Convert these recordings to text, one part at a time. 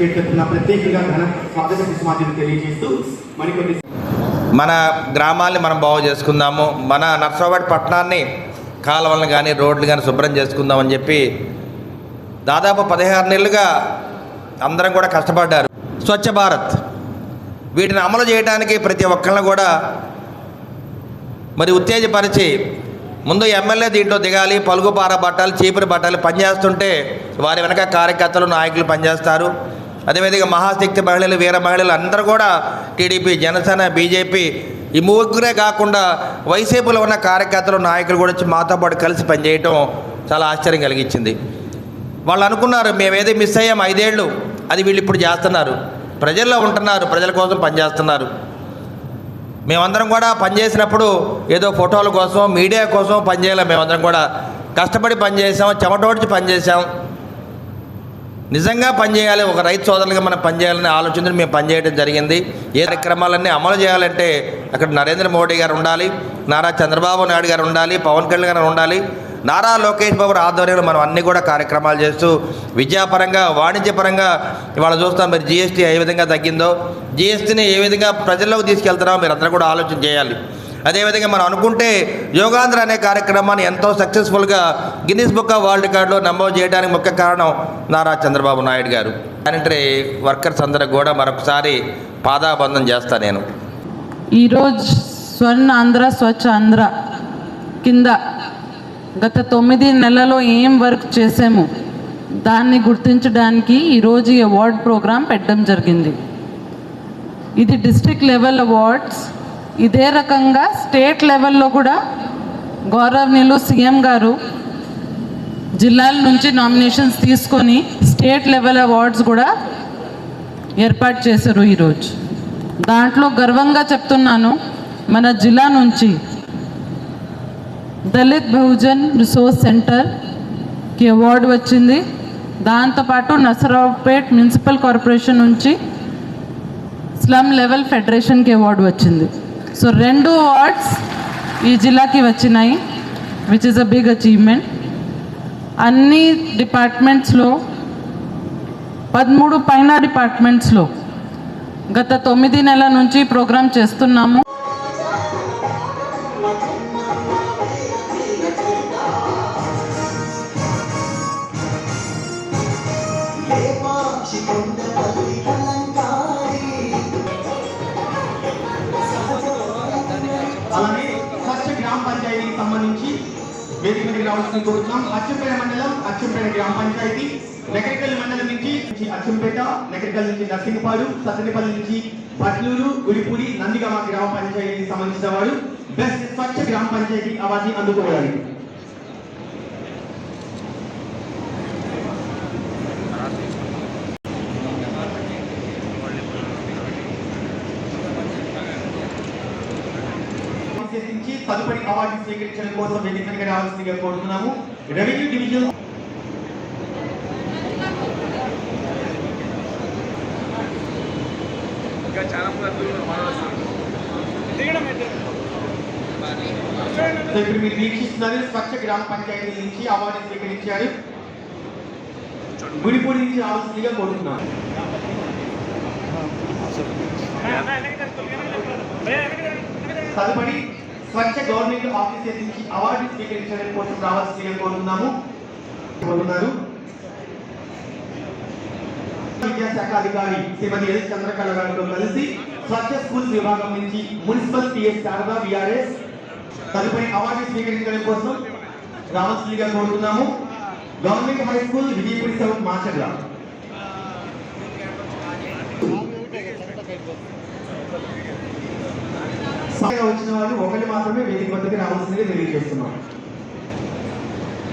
పేరు ప్రత్యేకంగా ఘన స్వాగత సమాజం తెలియజేస్తూ మరికొన్ని మన గ్రామాల్ని మనం బాగు చేసుకుందాము. మన నర్సావాడి పట్టణాన్ని కాలువలను కానీ రోడ్లు కానీ శుభ్రం చేసుకుందామని చెప్పి దాదాపు పదహారు నెలలుగా అందరం కూడా కష్టపడ్డారు. స్వచ్ఛ భారత్. వీటిని అమలు చేయడానికి ప్రతి ఒక్కరిని కూడా మరి ఉత్తేజపరిచి ముందు ఎమ్మెల్యే దీంట్లో దిగాలి పలుగు పార చీపురు బట్టాలు పనిచేస్తుంటే వారి వెనక కార్యకర్తలు నాయకులు పనిచేస్తారు. అదేవిధంగా మహాశక్తి మహిళలు వీర మహిళలు అందరూ కూడా టీడీపీ జనసేన బీజేపీ ఈ ముగ్గురే కాకుండా వైసీపీలో ఉన్న కార్యకర్తలు నాయకులు కూడా వచ్చి మాతో పాటు కలిసి పనిచేయటం చాలా ఆశ్చర్యం కలిగించింది. వాళ్ళు అనుకున్నారు మేము ఏదో మిస్ అయ్యాం ఐదేళ్ళు అది వీళ్ళు ఇప్పుడు చేస్తున్నారు. ప్రజల్లో ఉంటున్నారు ప్రజల కోసం పనిచేస్తున్నారు. మేమందరం కూడా పనిచేసినప్పుడు ఏదో ఫోటోల కోసం మీడియా కోసం పనిచేయాలి. మేమందరం కూడా కష్టపడి పనిచేసాం చెమటోడ్చి పనిచేసాం. నిజంగా పనిచేయాలి ఒక రైతు సోదరులుగా మనం పనిచేయాలని ఆలోచనలు మేము పనిచేయడం జరిగింది. ఏ కార్యక్రమాలన్నీ అమలు చేయాలంటే అక్కడ నరేంద్ర మోడీ గారు ఉండాలి నారా చంద్రబాబు నాయుడు గారు ఉండాలి పవన్ కళ్యాణ్ గారు ఉండాలి. నారా లోకేష్ బాబు ఆధ్వర్యంలో మనం అన్ని కూడా కార్యక్రమాలు చేస్తూ విద్యాపరంగా వాణిజ్యపరంగా ఇవాళ చూస్తాం మీరు జిఎస్టీ ఏ విధంగా తగ్గిందో జిఎస్టీని ఏ విధంగా ప్రజల్లోకి తీసుకెళ్తారో మీరు అందరూ కూడా ఆలోచన చేయాలి. అదేవిధంగా మనం అనుకుంటే యోగాంధ్ర అనే కార్యక్రమాన్ని ఎంతో సక్సెస్ఫుల్గా గిన్నీస్ బుక్ ఆఫ్ వరల్డ్ రికార్డులో నమోదు చేయడానికి ముఖ్య కారణం నారా చంద్రబాబు నాయుడు గారు. శానిటరీ వర్కర్స్ అందరికి కూడా మరొకసారి పాదాబంధం చేస్తాను నేను. ఈరోజు స్వర్ణ ఆంధ్ర స్వచ్ఛ ఆంధ్ర కింద గత తొమ్మిది నెలలో ఏం వర్క్ చేసాము దాన్ని గుర్తించడానికి ఈరోజు ఈ అవార్డ్ ప్రోగ్రాం పెట్టడం జరిగింది. ఇది డిస్ట్రిక్ట్ లెవెల్ అవార్డ్స్. ఇదే రకంగా స్టేట్ లెవెల్లో కూడా గౌరవనీయులు సీఎం గారు జిల్లాల నుంచి నామినేషన్స్ తీసుకొని స్టేట్ లెవెల్ అవార్డ్స్ కూడా ఏర్పాటు చేశారు ఈరోజు. దాంట్లో గర్వంగా చెప్తున్నాను మన జిల్లా నుంచి దళిత్ బహుజన్ రిసోర్స్ సెంటర్కి అవార్డు వచ్చింది. దాంతోపాటు నసరావుపేట్ మున్సిపల్ కార్పొరేషన్ నుంచి స్లమ్ లెవెల్ ఫెడరేషన్కి అవార్డు వచ్చింది. సో రెండు అవార్డ్స్ ఈ జిల్లాకి వచ్చినాయి which is a big achievement అన్ని డిపార్ట్మెంట్స్లో పదమూడు పైన డిపార్ట్మెంట్స్లో గత తొమ్మిది నెలల నుంచి ప్రోగ్రాం చేస్తున్నాము. వేదిక మీదకి రావాల్సింది కోరుతున్నాం అచ్చంపేట మండలం అచ్చంపేట గ్రామ పంచాయతీ నగరికల్ మండలం నుంచి అచ్చంపేట నగరికల్ నుంచి నర్సింగపాడు సత్తెనపల్లి నుంచి పట్లూరు గురిపూడి నందిగామ గ్రామ పంచాయతీకి సంబంధించిన వారు బెస్ట్ స్వచ్ఛ గ్రామ పంచాయతీ అవార్డుని అందుకోవడానికి విశేషించి తదుపరి అవార్డు స్వీకరించడం కోసం వేదిక మీదకి రావాల్సిందిగా కోరుతున్నాము. రెవెన్యూ డివిజన్ సో ఇప్పుడు మీరు వీక్షిస్తున్నారు. స్వచ్ఛ గ్రామ పంచాయతీ నుంచి అవార్డు స్వీకరించారు. గుడిపూడి నుంచి రావాల్సిందిగా కోరుతున్నాను. తదుపరి స్వచ్ఛ గవర్నమెంట్ ఆఫీసర్ నుంచి అవార్డు స్వీకరించడం కోసం రావాల్సిందిగా కోరుతున్నాము. కోరుతున్నారు. విద్యాశాఖ అధికారి శ్రీమతి ఎస్ చంద్రకళ గారితో కలిసి స్వచ్ఛ స్కూల్స్ విభాగం నుంచి మున్సిపల్ పిఎస్ శారదా బిఆర్ఎస్ తదుపరి అవార్డు స్వీకరించడం కోసం రావాల్సిందిగా కోరుతున్నాము. Government high school Vijayapudi south Macherla. వచ్చిన వాళ్ళు ఒకటి మాత్రమే వేదిక వద్దకు రావాల్సిందిగా తెలియజేస్తున్నాం.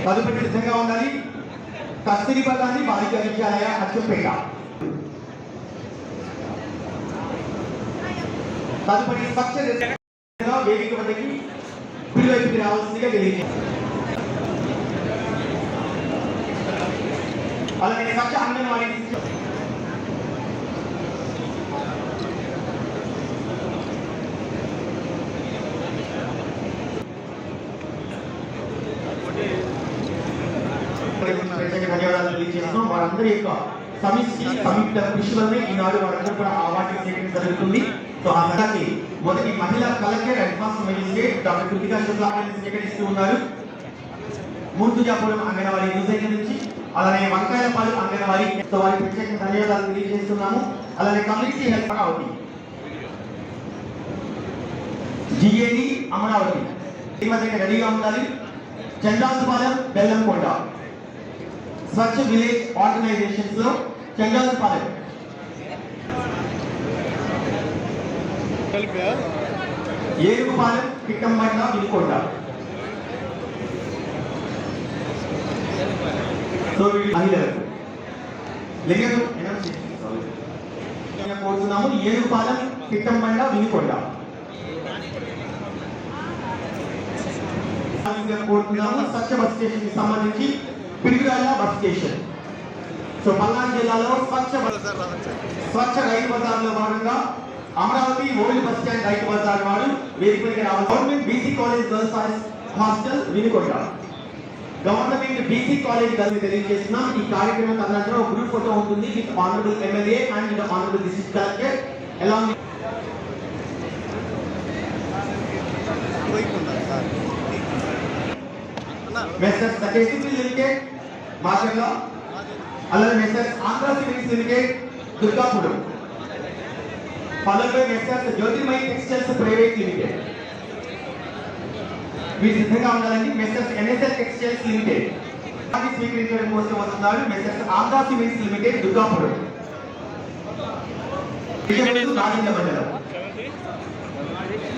తదుపరి సిద్ధంగా ఉండాలి. కస్తూరిబా గాంధీ బాలిక విద్యాలయ అచ్చంపేట తదుపరి స్వచ్ఛ వేదిక వద్దకి కుడివైపుకి రావాల్సిందిగా తెలియజేస్తాం అలాగే స్వచ్ఛ అంగన్వాడీ శిక్ష- ప్రత్యేక ధన్యవాదాలు తెలియజేస్తున్నాం. వారందరి యొక్క సమిష్టి సంయుక్త కృషి వల్లనే ఈనాడు వారందరూ కూడా ఆ అవార్డు చేయడం జరుగుతుంది. సో ఆ అలాగే మొదటి మహిళా collector advance magistrate doctor Kritika Shukla స్వీకరిస్తూ ఉన్నారు. మూర్తుజాపురం అంగన్వాడీ న్యూస్ నుంచి అలానే వంకాయలపాడు అంగన్వాడీ. సో వారికి ప్రత్యేక ధన్యవాదాలు తెలియజేస్తున్నాము. అలానే community health Amaravati. GAD Amaravati. ఈ మధ్య రెడీగా ఉండాలి. చందాసుపాలెం బెల్లంకొండ. స్వచ్ఛ విలేజ్ ఆర్గనైజేషన్స్లో చంద్రాసుపాలెం ఏడుపాలెం పిట్టంబండ వినుకొండ సో వీళ్ళు మహిళలకు లింగం కోరుతున్నాము ఏడుపాలెం పిట్టంబండ వినుకొండ ఇంకా కోరుతున్నాము స్వచ్ఛ బస్ స్టేషన్కి సంబంధించి Pidigirala bus station. So Palnadu జిల్లాలో స్వచ్ఛ స్వచ్ఛ రైతు బజార్లో భాగంగా Amaravati old bus stand Rythu Bazar వారు వేదికపైకి రావాలి. Government BC college girls hostel Vinukonda. Government BC college girls తెలియజేస్తున్నాం. ఈ కార్యక్రమం ఒక గ్రూప్ ఫోటో ఉంటుంది. With honourable MLA and honourable district collector along Messrs సకేసిబుల్ limited Macherla అలాగే Messrs Andhra civils limited Durgapuram followed by Messrs Jyothirmayi textiles private limited మీరు సిద్ధంగా ఉండాలండి Messrs NSL textiles limited అది స్వీకరించడం కోసం వస్తున్నారు Messrs Andhra civils limited Durgapuram Vizianagaram Rajendra మండలం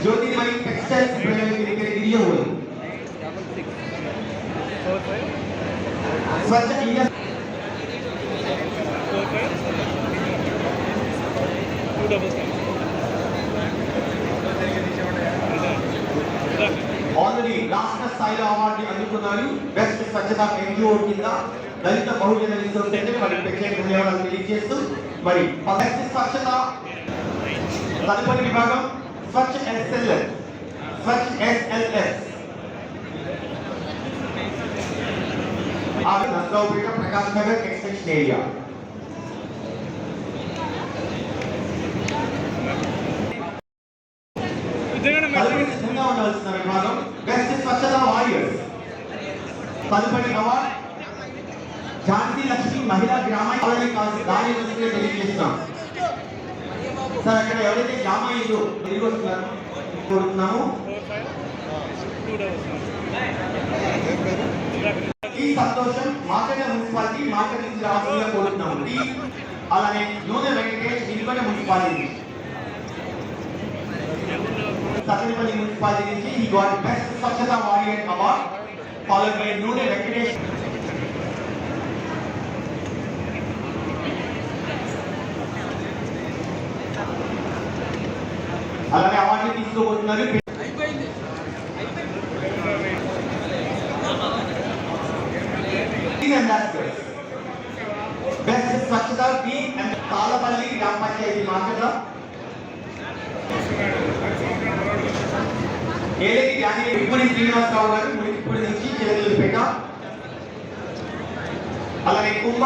Jyothirmayi textiles private limited Vizianagaram స్వచ్ఛ already రాష్ట్ర స్థాయిలో అవార్డు అందుకున్నారు. బెస్ట్ స్వచ్ఛత ఎన్జిఓ కింద దళిత బహుజన రిసోర్స్ మరి ప్రత్యేక ధన్యవాదాలు తెలియజేస్తూ మరి బెస్ట్ స్వచ్ఛత తదుపరి విభాగం స్వచ్ఛ ఎస్ఎల్ఎస్. స్వచ్ఛ ఎస్ఎల్ఎస్. ఆమె నర్సరావుపేట ప్రకాశ్ నగర్ ఎక్స్టెన్షన్ ఏరియా సిద్ధంగా ఉండవలసిన విభాగం బెస్ట్ స్వచ్ఛత వారియర్స్. తదుపరి అవార్డ్ ఝాన్సీ లక్ష్మి మహిళా గ్రామ అలాగే కాదు దాని దృష్టిలో తెలియజేస్తున్నాం. సార్ అక్కడ ఎవరైతే గ్రామ అయ్యిందో తిరిగి వస్తున్నారు కోరుతున్నాము ఈ సంతోషం మాకడ మున్సిపాలిటీ మాకడ నుంచి రావాల్సిందిగా కోరుతున్నాము ఈ అలానే నూనె వెంకటేష్ నిలువన మున్సిపాలిటీ. సత్యపల్లి మున్సిపాలిటీ నుంచి ఈ గాట్ బెస్ట్ స్వచ్ఛత warrior award followed by Nune Venkatesh. అలాగే అవార్డు తీసుకోబోతున్నారు బెస్ట్ స్వచ్ఛత బి తాళపల్లి గ్రామ పంచాయతీ మార్కెట్లో ఏలేటి జ్ఞాని ఇప్పటి శ్రీనివాసరావు గారు మునికిపూడి నుంచి చేతులు పెట్ట. అలాగే కుంభ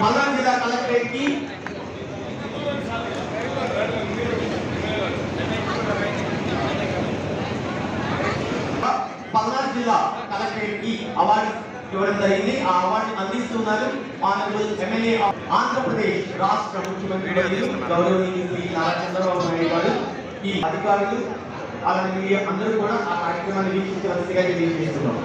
పల్నాడు జిల్లా కలెక్టరేట్కి పల్నాడు జిల్లా కలెక్టరేట్కి అవార్డు ఇవ్వడం జరిగింది ఆ అవార్డు అందిస్తున్నారు ఆనరబుల్ ఎమ్మెల్యే ఆంధ్రప్రదేశ్ రాష్ట్ర ముఖ్యమంత్రి గౌరవనీయులు శ్రీ నారా చంద్రబాబు నాయుడు గారు ఈ అధికారులు అలాంటి మీడియా అందరూ కూడా ఆ కార్యక్రమాన్ని వీక్షించవలసిగా తెలియజేస్తున్నాం.